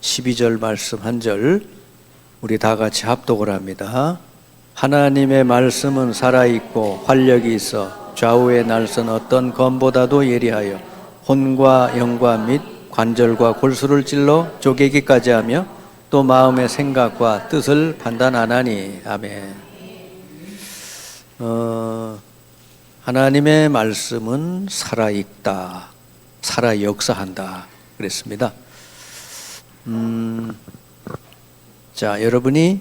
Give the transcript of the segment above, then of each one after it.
12절 말씀 한 절 우리 다 같이 합독을 합니다. 하나님의 말씀은 살아있고 활력이 있어 좌우의 날선 어떤 검보다도 예리하여 혼과 영과 및 관절과 골수를 찔러 쪼개기까지 하며 또 마음의 생각과 뜻을 판단하나니 아멘. 어, 하나님의 말씀은 살아있다, 살아 역사한다 그랬습니다. 음, 자 여러분이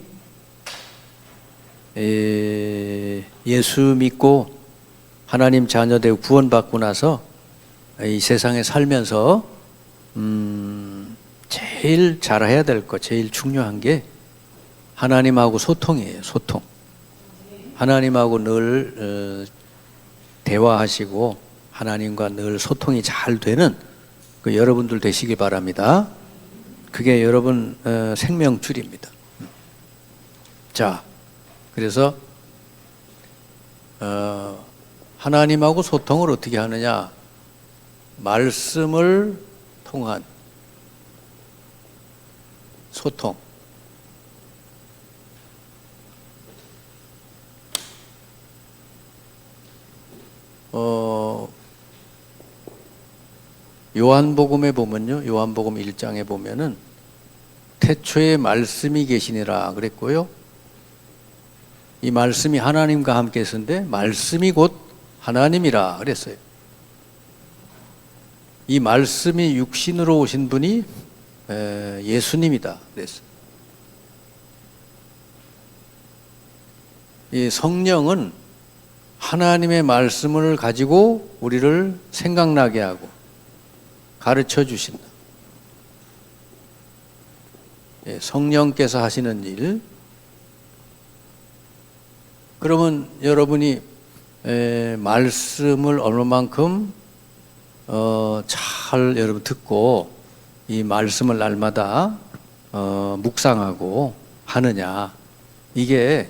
에, 예수 믿고 하나님 자녀되고 구원받고 나서 이 세상에 살면서 음, 제일 잘해야 될 것, 제일 중요한 게 하나님하고 소통이에요. 소통. 하나님하고 늘 어, 대화하시고 하나님과 늘 소통이 잘 되는 그 여러분들 되시기 바랍니다. 그게 여러분 어, 생명줄입니다. 자, 그래서 어, 하나님하고 소통을 어떻게 하느냐? 말씀을 통한 소통. 어, 요한복음에 보면요. 요한복음 1장에 보면은 태초에 말씀이 계시니라 그랬고요. 이 말씀이 하나님과 함께 있었는데 말씀이 곧 하나님이라 그랬어요. 이 말씀이 육신으로 오신 분이 에, 예수님이다 그랬어요. 이 성령은 하나님의 말씀을 가지고 우리를 생각나게 하고 가르쳐 주신다. 예, 성령께서 하시는 일. 그러면 여러분이 에, 말씀을 얼마만큼 어, 잘 여러분 듣고 이 말씀을 날마다 어, 묵상하고 하느냐 이게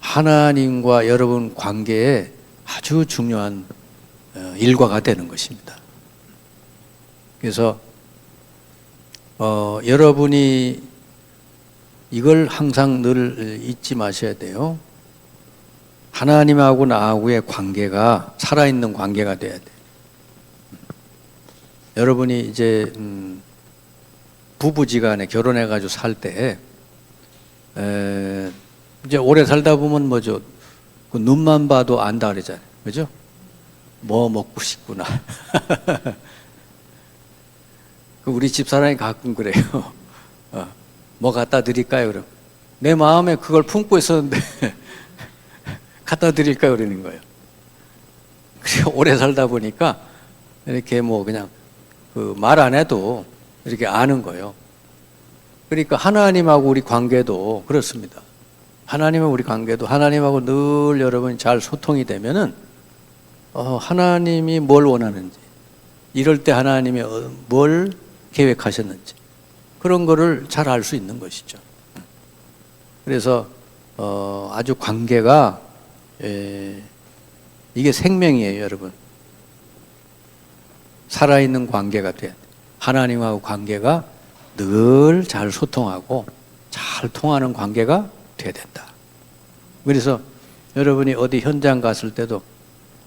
하나님과 여러분 관계에 아주 중요한 어, 일과가 되는 것입니다. 그래서 어, 여러분이 이걸 항상 늘 잊지 마셔야 돼요. 하나님하고 나하고의 관계가 살아있는 관계가 돼야 돼. 여러분이 이제 음, 부부지간에 결혼해가지고 살 때 이제 오래 살다 보면 뭐죠? 그 눈만 봐도 안다 그러잖아요, 그죠? 뭐 먹고 싶구나. 그 우리 집 사람이 가끔 그래요. 어, 뭐 갖다 드릴까요? 그럼 내 마음에 그걸 품고 있었는데 갖다 드릴까요? 그러는 거예요. 그래서 오래 살다 보니까 이렇게 뭐 그냥 그 말 안 해도 이렇게 아는 거예요. 그러니까 하나님하고 우리 관계도 그렇습니다. 하나님하고 우리 관계도 하나님하고 늘 여러분 잘 소통이 되면은 어, 하나님이 뭘 원하는지 이럴 때 하나님이 어, 뭘 계획하셨는지 그런 거를 잘 알 수 있는 것이죠. 그래서 어, 아주 관계가 에, 이게 생명이에요, 여러분. 살아있는 관계가 돼. 하나님하고 관계가 늘 잘 소통하고 잘 통하는 관계가 돼야 된다. 그래서 여러분이 어디 현장 갔을 때도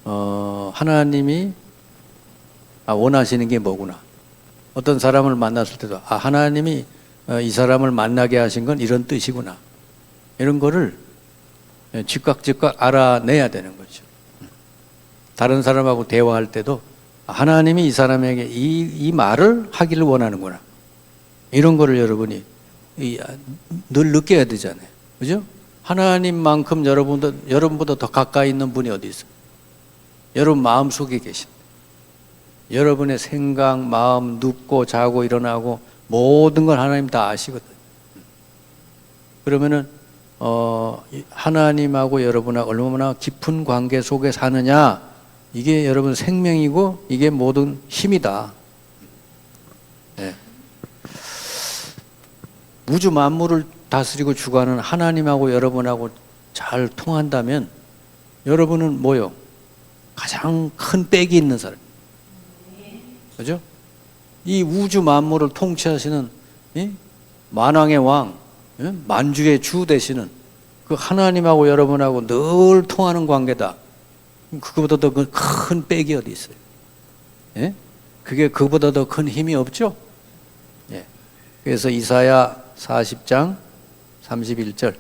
어, 하나님이 아, 원하시는 게 뭐구나. 어떤 사람을 만났을 때도 아, 하나님이 어, 이 사람을 만나게 하신 건 이런 뜻이구나. 이런 거를 즉각 즉각 알아내야 되는 거죠. 다른 사람하고 대화할 때도 하나님이 이 사람에게 이, 이 말을 하기를 원하는구나. 이런 거를 여러분이 이, 늘 느껴야 되잖아요. 그죠? 하나님만큼 여러분도, 여러분보다 더 가까이 있는 분이 어디 있어요? 여러분 마음 속에 계신. 여러분의 생각, 마음, 눕고 자고 일어나고 모든 걸 하나님 다 아시거든. 그러면은 어, 하나님하고 여러분하고 얼마나 깊은 관계 속에 사느냐 이게 여러분 생명이고 이게 모든 힘이다. 네. 우주 만물을 다스리고 주관하는 하나님하고 여러분하고 잘 통한다면 여러분은 뭐요? 가장 큰 빽이 있는 사람. 그죠? 이 우주 만물을 통치하시는 이 만왕의 왕, 예? 만주의 주 되시는 그 하나님하고 여러분하고 늘 통하는 관계다. 그거보다 더큰 백이 어디 있어요? 예? 그게 그보다 더 큰 힘이 없죠? 예. 그래서 이사야 40장 31절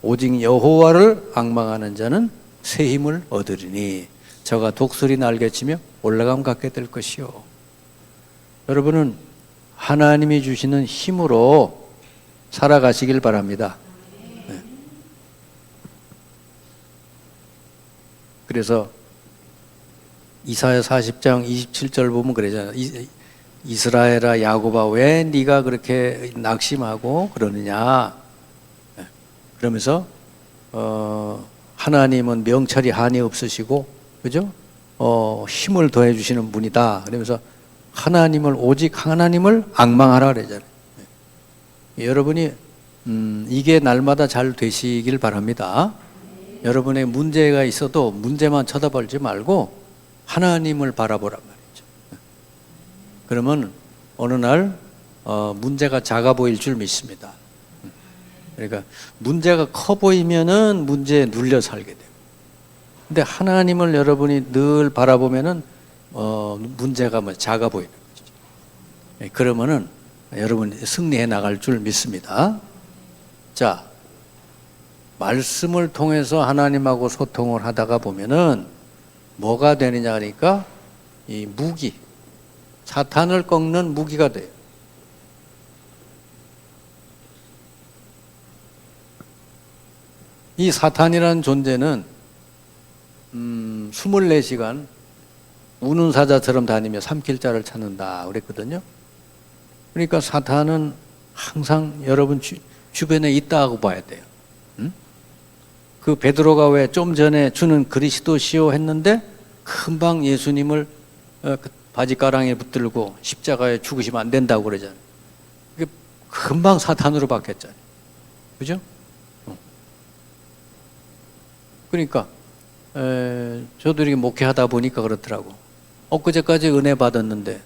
오직 여호와를 악망하는 자는 새 힘을 얻으리니 저가 독수리 날개치며 올라감 갖게 될 것이요. 여러분은 하나님이 주시는 힘으로 살아가시길 바랍니다. 네. 그래서 이사야 40장 27절 보면 그러잖아요. 이- 이스라엘아 야곱아 왜 네가 그렇게 낙심하고 그러느냐? 네. 그러면서 어, 하나님은 명철이 한이 없으시고 그죠? 어, 힘을 더해 주시는 분이다. 그러면서 하나님을 오직 하나님을 악망하라 그러잖아요. 네. 여러분이 음, 이게 날마다 잘 되시길 바랍니다. 여러분의 문제가 있어도 문제만 쳐다보지 말고 하나님을 바라보란 말이죠. 그러면 어느 날 어, 문제가 작아 보일 줄 믿습니다. 그러니까 문제가 커 보이면은 문제에 눌려 살게 돼요. 근데 하나님을 여러분이 늘 바라보면은 어, 문제가 뭐 작아 보이는 거죠. 예, 그러면은 여러분 승리해 나갈 줄 믿습니다. 자, 말씀을 통해서 하나님하고 소통을 하다가 보면은 뭐가 되느냐 하니까 이 무기, 사탄을 꺾는 무기가 돼요. 이 사탄이라는 존재는 음, 24시간 우는 사자처럼 다니며 삼킬 자를 찾는다 그랬거든요. 그러니까 사탄은 항상 여러분 주, 주변에 있다고 봐야 돼요. 음? 그 베드로가 왜 좀 전에 주는 그리스도시요 했는데 금방 예수님을 어, 그 바지가랑이에 붙들고 십자가에 죽으시면 안 된다고 그러잖아요. 그게 금방 사탄으로 바뀌었잖아요. 그죠? 어. 그러니까 에, 저도 이렇게 목회하다 보니까 그렇더라고. 엊그제까지 은혜 받았는데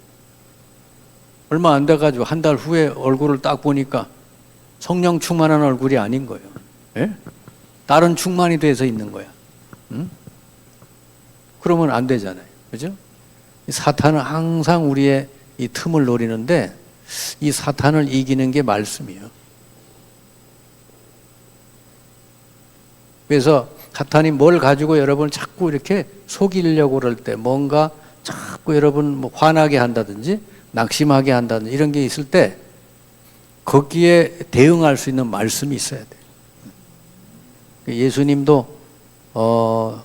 얼마 안 돼가지고 한 달 후에 얼굴을 딱 보니까 성령 충만한 얼굴이 아닌 거예요. 예? 다른 충만이 돼서 있는 거야. 응? 그러면 안 되잖아요. 그죠? 이 사탄은 항상 우리의 이 틈을 노리는데 이 사탄을 이기는 게 말씀이에요. 그래서 사탄이 뭘 가지고 여러분을 자꾸 이렇게 속이려고 그럴 때 뭔가 자꾸 여러분 뭐 화나게 한다든지 낙심하게 한다든지 이런 게 있을 때 거기에 대응할 수 있는 말씀이 있어야 돼요. 예수님도 어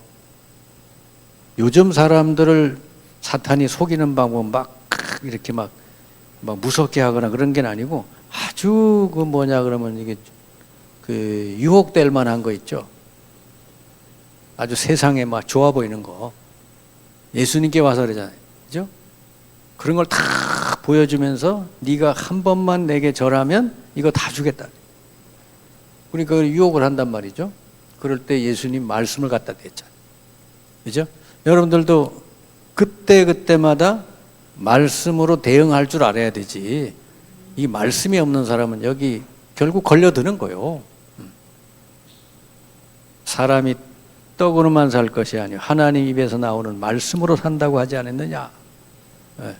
요즘 사람들을 사탄이 속이는 방법 막 이렇게 막, 막 무섭게 하거나 그런 게 아니고 아주 그 뭐냐 그러면 이게 그 유혹될 만한 거 있죠. 아주 세상에 막 좋아 보이는 거. 예수님께 와서 그러잖아요. 그죠? 그런 걸 다 보여주면서 네가 한 번만 내게 절하면 이거 다 주겠다. 그러니까 유혹을 한단 말이죠. 그럴 때 예수님 말씀을 갖다 댔잖아요. 그죠? 여러분들도 그때 그때마다 말씀으로 대응할 줄 알아야 되지. 이 말씀이 없는 사람은 여기 결국 걸려드는 거요. 음. 사람이 떡으로만 살 것이 아니요 하나님 입에서 나오는 말씀으로 산다고 하지 않았느냐. 예.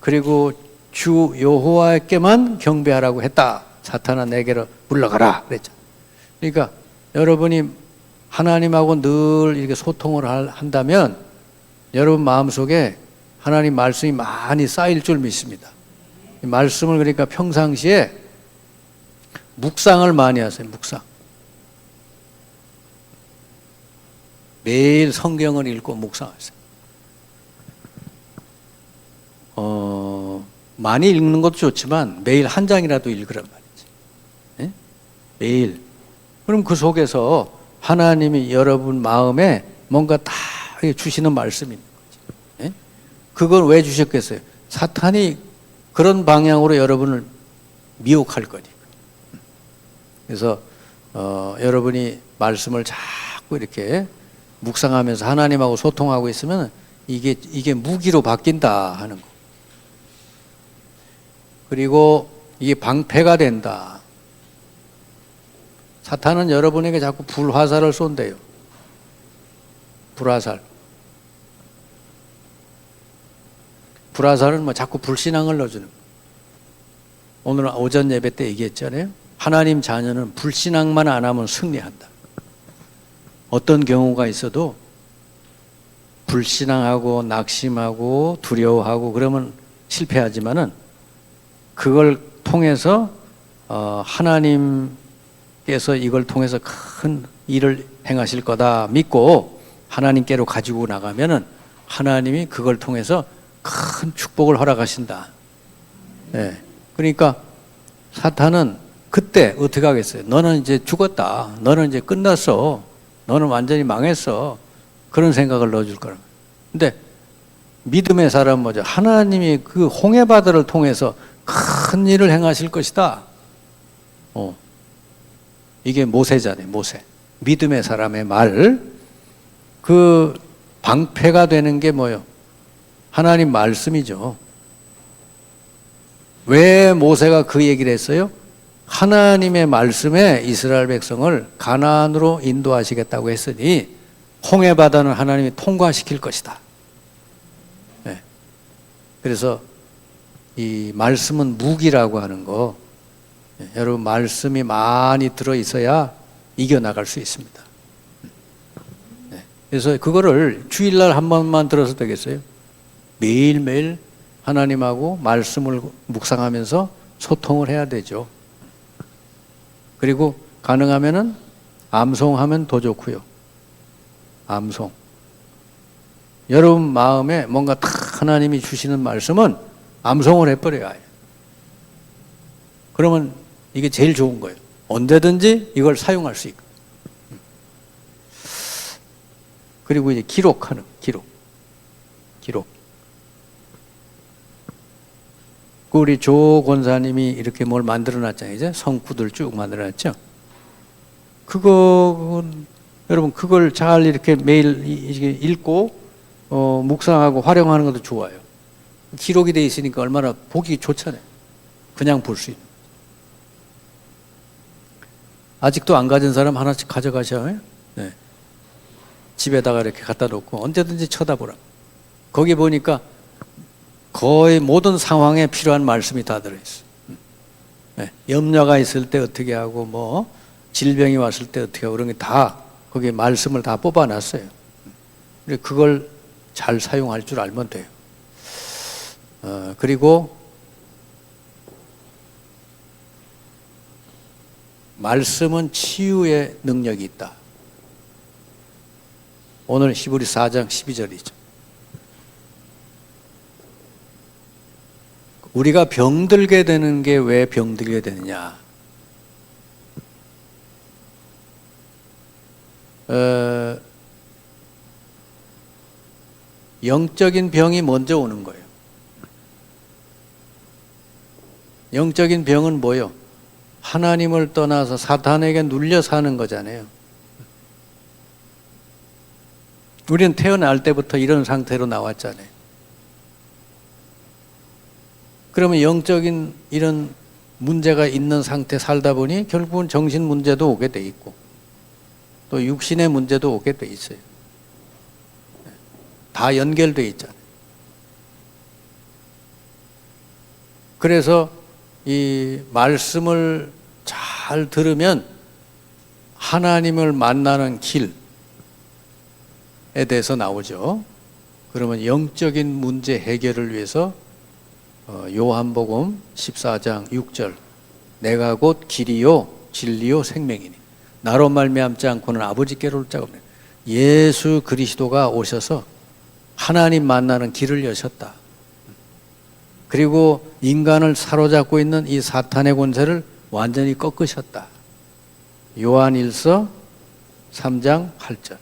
그리고 주 여호와께만 경배하라고 했다. 사탄아 내게로 물러가라 그랬죠. 그러니까 여러분이 하나님하고 늘 이렇게 소통을 할- 한다면 여러분 마음속에 하나님 말씀이 많이 쌓일 줄 믿습니다. 이 말씀을 그러니까 평상시에 묵상을 많이 하세요. 묵상. 매일 성경을 읽고 묵상하세요. 어, 많이 읽는 것도 좋지만 매일 한 장이라도 읽으란 말이지. 예? 매일. 그럼 그 속에서 하나님이 여러분 마음에 뭔가 다 주시는 말씀이 있는 거지. 예? 그걸 왜 주셨겠어요? 사탄이 그런 방향으로 여러분을 미혹할 거니까. 그래서 어, 여러분이 말씀을 자꾸 이렇게 묵상하면서 하나님하고 소통하고 있으면 이게 이게 무기로 바뀐다 하는 거. 그리고 이게 방패가 된다. 사탄은 여러분에게 자꾸 불화살을 쏜대요. 불화살. 불화살은 뭐 자꾸 불신앙을 넣어주는. 오늘 오전 예배 때 얘기했잖아요. 하나님 자녀는 불신앙만 안 하면 승리한다. 어떤 경우가 있어도 불신앙하고 낙심하고 두려워하고 그러면 실패하지만은 그걸 통해서 어, 하나님께서 이걸 통해서 큰 일을 행하실 거다 믿고 하나님께로 가지고 나가면은 하나님이 그걸 통해서 큰 축복을 허락하신다. 예. 그러니까 사탄은 그때 어떻게 하겠어요? 너는 이제 죽었다. 너는 이제 끝났어. 너는 완전히 망했어. 그런 생각을 넣어줄 거라고. 근데 믿음의 사람 뭐죠? 하나님이 그 홍해바다를 통해서 큰 일을 행하실 것이다. 어. 이게 모세잖아요, 모세. 믿음의 사람의 말. 그 방패가 되는 게 뭐요? 하나님 말씀이죠. 왜 모세가 그 얘기를 했어요? 하나님의 말씀에 이스라엘 백성을 가나안으로 인도하시겠다고 했으니 홍해 바다는 하나님이 통과시킬 것이다. 네. 그래서 이 말씀은 무기라고 하는 거 네, 여러분 말씀이 많이 들어 있어야 이겨 나갈 수 있습니다. 네. 그래서 그거를 주일날 한 번만 들어서 되겠어요? 매일매일 하나님하고 말씀을 묵상하면서 소통을 해야 되죠. 그리고 가능하면은 암송하면 더 좋고요. 암송. 여러분 마음에 뭔가 딱 하나님이 주시는 말씀은 암송을 해버려야. 그러면 이게 제일 좋은 거예요. 언제든지 이걸 사용할 수 있고. 그리고 이제 기록하는 기록. 기록. 그 우리 조 권사님이 이렇게 뭘 만들어 놨잖아요. 이제 성구들 쭉 만들어 놨죠. 그거 여러분 그걸 잘 이렇게 매일 읽고 어, 묵상하고 활용하는 것도 좋아요. 기록이 돼 있으니까 얼마나 보기 좋잖아요. 그냥 볼 수 있는. 아직도 안 가진 사람 하나씩 가져가셔요. 네. 집에다가 이렇게 갖다 놓고 언제든지 쳐다보라. 거기 보니까 거의 모든 상황에 필요한 말씀이 다 들어있어. 네. 염려가 있을 때 어떻게 하고 뭐 질병이 왔을 때 어떻게 하고 그런 게 다 거기에 말씀을 다 뽑아놨어요. 그걸 잘 사용할 줄 알면 돼요. 어, 그리고 말씀은 치유의 능력이 있다. 오늘 히브리 4장 12절이죠. 우리가 병들게 되는 게 왜 병들게 되느냐? 어, 영적인 병이 먼저 오는 거예요. 영적인 병은 뭐요? 하나님을 떠나서 사탄에게 눌려 사는 거잖아요. 우리는 태어날 때부터 이런 상태로 나왔잖아요. 그러면 영적인 이런 문제가 있는 상태 살다 보니 결국은 정신 문제도 오게 돼 있고 또 육신의 문제도 오게 돼 있어요. 다 연결돼 있잖아요. 그래서 이 말씀을 잘 들으면 하나님을 만나는 길에 대해서 나오죠. 그러면 영적인 문제 해결을 위해서 어, 요한복음 14장 6절 내가 곧 길이요 진리요 생명이니 나로 말미암지 않고는 아버지께로 올 자가 없네. 예수 그리스도가 오셔서 하나님 만나는 길을 여셨다. 그리고 인간을 사로잡고 있는 이 사탄의 권세를 완전히 꺾으셨다. 요한일서 3장 8절.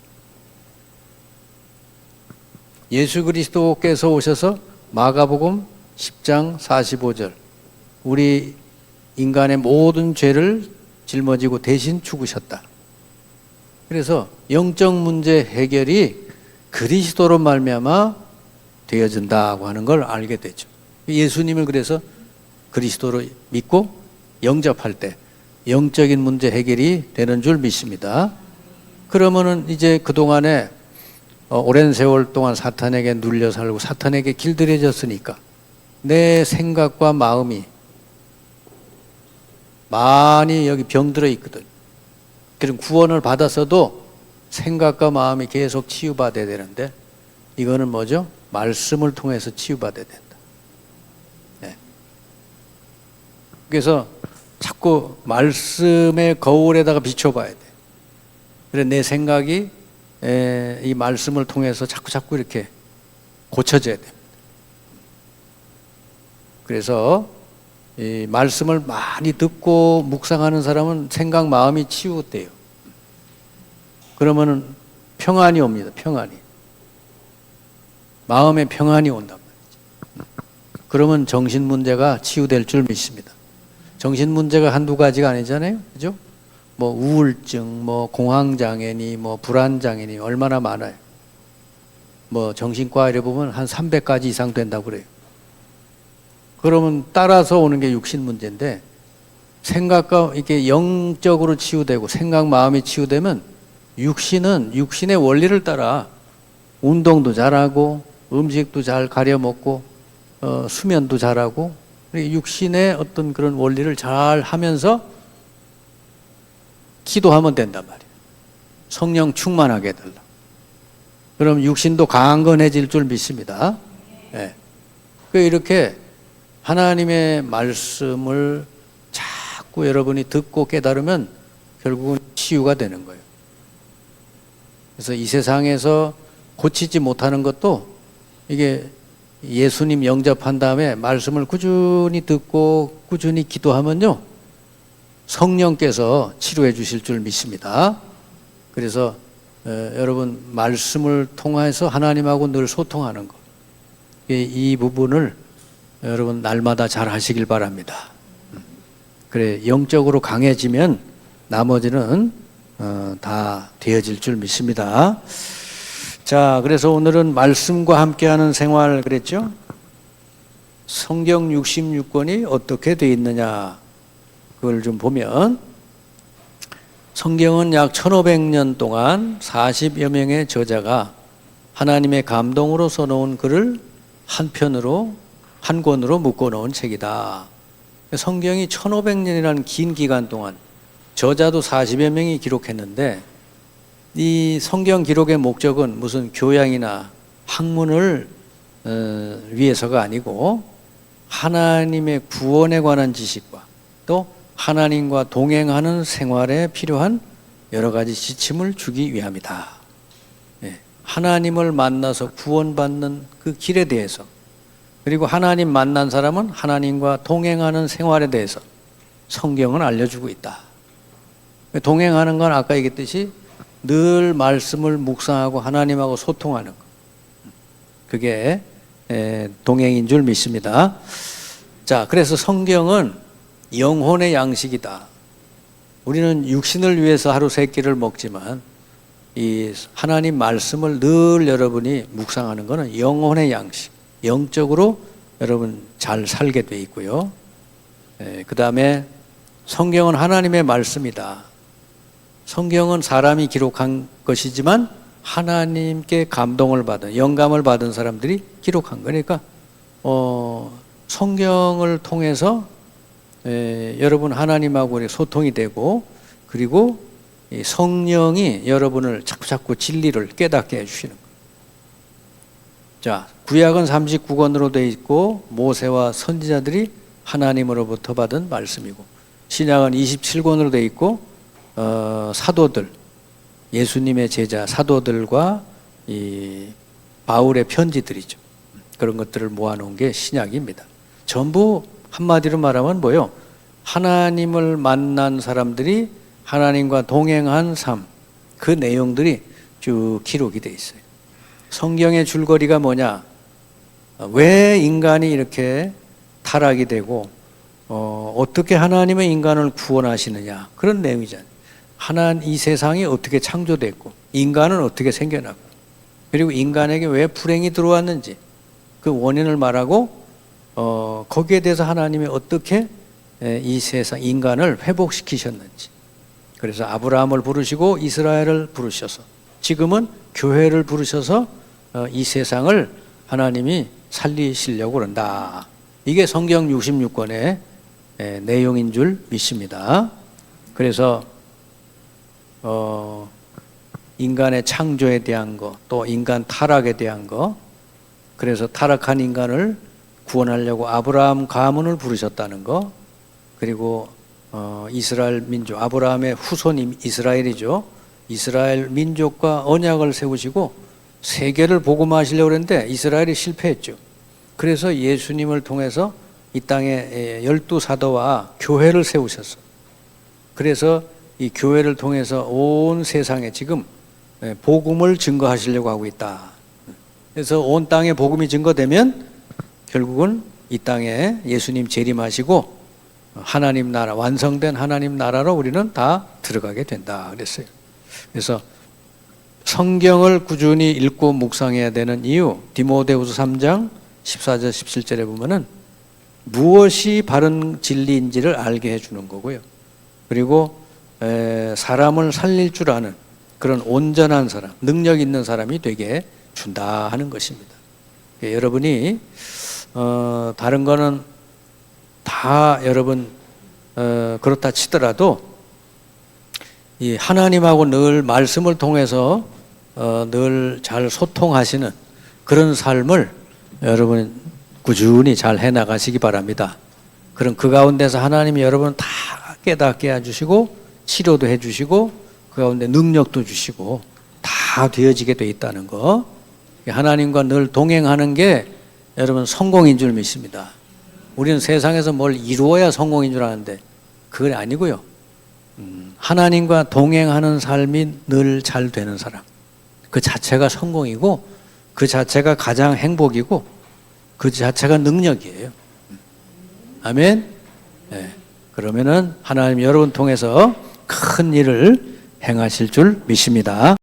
예수 그리스도께서 오셔서 마가복음 10장 45절. 우리 인간의 모든 죄를 짊어지고 대신 죽으셨다. 그래서 영적 문제 해결이 그리스도로 말미암아 되어진다고 하는 걸 알게 되죠. 예수님을 그래서 그리스도를 믿고 영접할 때 영적인 문제 해결이 되는 줄 믿습니다. 그러면은 이제 그동안에 어, 오랜 세월 동안 사탄에게 눌려 살고 사탄에게 길들여졌으니까 내 생각과 마음이 많이 여기 병들어 있거든. 그럼 구원을 받았어도 생각과 마음이 계속 치유받아야 되는데 이거는 뭐죠? 말씀을 통해서 치유받아야 된다. 네. 그래서 자꾸 말씀의 거울에다가 비춰봐야 돼. 그래 내 생각이 에, 이 말씀을 통해서 자꾸 자꾸 이렇게 고쳐져야 됩니다. 그래서 이 말씀을 많이 듣고 묵상하는 사람은 생각 마음이 치유돼요. 그러면은 평안이 옵니다. 평안이. 마음의 평안이 온단 말이죠. 그러면 정신 문제가 치유될 줄 믿습니다. 정신 문제가 한두 가지가 아니잖아요. 그죠? 뭐 우울증, 뭐 공황 장애니, 뭐 불안 장애니 얼마나 많아요. 뭐 정신과에 보면 한 300가지 이상 된다고 그래요. 그러면 따라서 오는 게 육신 문제인데 생각과 이게 영적으로 치유되고 생각 마음이 치유되면 육신은 육신의 원리를 따라 운동도 잘하고 음식도 잘 가려 먹고 어, 수면도 잘하고 육신의 어떤 그런 원리를 잘 하면서 기도하면 된단 말이에요. 성령 충만하게 해달라. 그럼 육신도 강건해질 줄 믿습니다. 예. 그 이렇게 하나님의 말씀을 자꾸 여러분이 듣고 깨달으면 결국은 치유가 되는 거예요. 그래서 이 세상에서 고치지 못하는 것도 이게 예수님 영접한 다음에 말씀을 꾸준히 듣고 꾸준히 기도하면요. 성령께서 치료해 주실 줄 믿습니다. 그래서 어, 여러분 말씀을 통해서 하나님하고 늘 소통하는 것. 이, 이 부분을 여러분 날마다 잘 하시길 바랍니다. 음. 그래 영적으로 강해지면 나머지는 어, 다 되어질 줄 믿습니다. 자, 그래서 오늘은 말씀과 함께하는 생활 그랬죠? 성경 66권이 어떻게 되어 있느냐 그걸 좀 보면 성경은 약 1500년 동안 40여 명의 저자가 하나님의 감동으로 써놓은 글을 한 편으로 한 권으로 묶어 놓은 책이다. 성경이 1500년이라는 긴 기간 동안 저자도 40여 명이 기록했는데 이 성경 기록의 목적은 무슨 교양이나 학문을 어, 위해서가 아니고 하나님의 구원에 관한 지식과 또 하나님과 동행하는 생활에 필요한 여러 가지 지침을 주기 위함이다. 예, 하나님을 만나서 구원받는 그 길에 대해서 그리고 하나님 만난 사람은 하나님과 동행하는 생활에 대해서 성경은 알려주고 있다. 동행하는 건 아까 얘기했듯이 늘 말씀을 묵상하고 하나님하고 소통하는 것. 그게 동행인 줄 믿습니다. 자, 그래서 성경은 영혼의 양식이다. 우리는 육신을 위해서 하루 세 끼를 먹지만 이 하나님 말씀을 늘 여러분이 묵상하는 것은 영혼의 양식, 영적으로 여러분 잘 살게 돼 있고요. 그 다음에 성경은 하나님의 말씀이다. 성경은 사람이 기록한 것이지만 하나님께 감동을 받은 영감을 받은 사람들이 기록한 거니까 어, 성경을 통해서 에, 여러분 하나님하고 소통이 되고 그리고 성령이 여러분을 자꾸 자꾸 진리를 깨닫게 해주시는 거예요. 자, 구약은 39권으로 되어 있고 모세와 선지자들이 하나님으로부터 받은 말씀이고 신약은 27권으로 되어 있고 어, 사도들 예수님의 제자 사도들과 이 바울의 편지들이죠. 그런 것들을 모아놓은 게 신약입니다. 전부 한마디로 말하면 뭐요? 하나님을 만난 사람들이 하나님과 동행한 삶, 그 내용들이 쭉 기록이 돼 있어요. 성경의 줄거리가 뭐냐? 왜 인간이 이렇게 타락이 되고, 어, 어떻게 하나님의 인간을 구원하시느냐? 그런 내용이잖아요. 하나님 이 세상이 어떻게 창조됐고 인간은 어떻게 생겨났고 그리고 인간에게 왜 불행이 들어왔는지 그 원인을 말하고 어, 거기에 대해서 하나님이 어떻게 에, 이 세상 인간을 회복시키셨는지. 그래서 아브라함을 부르시고 이스라엘을 부르셔서 지금은 교회를 부르셔서 어, 이 세상을 하나님이 살리시려고 그런다. 이게 성경 66권의 내용인 줄 믿습니다. 그래서 어, 인간의 창조에 대한 거, 또 인간 타락에 대한 거, 그래서 타락한 인간을 구원하려고 아브라함 가문을 부르셨다는 거, 그리고 어, 이스라엘 민족, 아브라함의 후손이 이스라엘이죠. 이스라엘 민족과 언약을 세우시고 세계를 복음하시려고 했는데 이스라엘이 실패했죠. 그래서 예수님을 통해서 이 땅에 열두 사도와 교회를 세우셨어. 그래서 이 교회를 통해서 온 세상에 지금 예, 복음을 증거하시려고 하고 있다. 그래서 온 땅에 복음이 증거되면 결국은 이 땅에 예수님 재림하시고 하나님 나라 완성된 하나님 나라로 우리는 다 들어가게 된다 그랬어요. 그래서 성경을 꾸준히 읽고 묵상해야 되는 이유 디모데후서 3장 14절 17절에 보면은 무엇이 바른 진리인지를 알게 해 주는 거고요. 그리고 에, 사람을 살릴 줄 아는 그런 온전한 사람, 능력 있는 사람이 되게 준다 하는 것입니다. 예, 여러분이 어, 다른 거는 다 여러분 어, 그렇다 치더라도 이 하나님하고 늘 말씀을 통해서 어, 늘 잘 소통하시는 그런 삶을 여러분 꾸준히 잘 해나가시기 바랍니다. 그럼 그 가운데서 하나님이 여러분 다 깨닫게 해주시고 치료도 해주시고 그 가운데 능력도 주시고 다 되어지게 돼 있다는 거. 하나님과 늘 동행하는 게 여러분 성공인 줄 믿습니다. 우리는 세상에서 뭘 이루어야 성공인 줄 아는데 그건 아니고요. 음, 하나님과 동행하는 삶이 늘 잘 되는 사람. 그 자체가 성공이고 그 자체가 가장 행복이고 그 자체가 능력이에요. 아멘. 네. 그러면은 하나님 여러분 통해서 큰 일을 행하실 줄 믿습니다.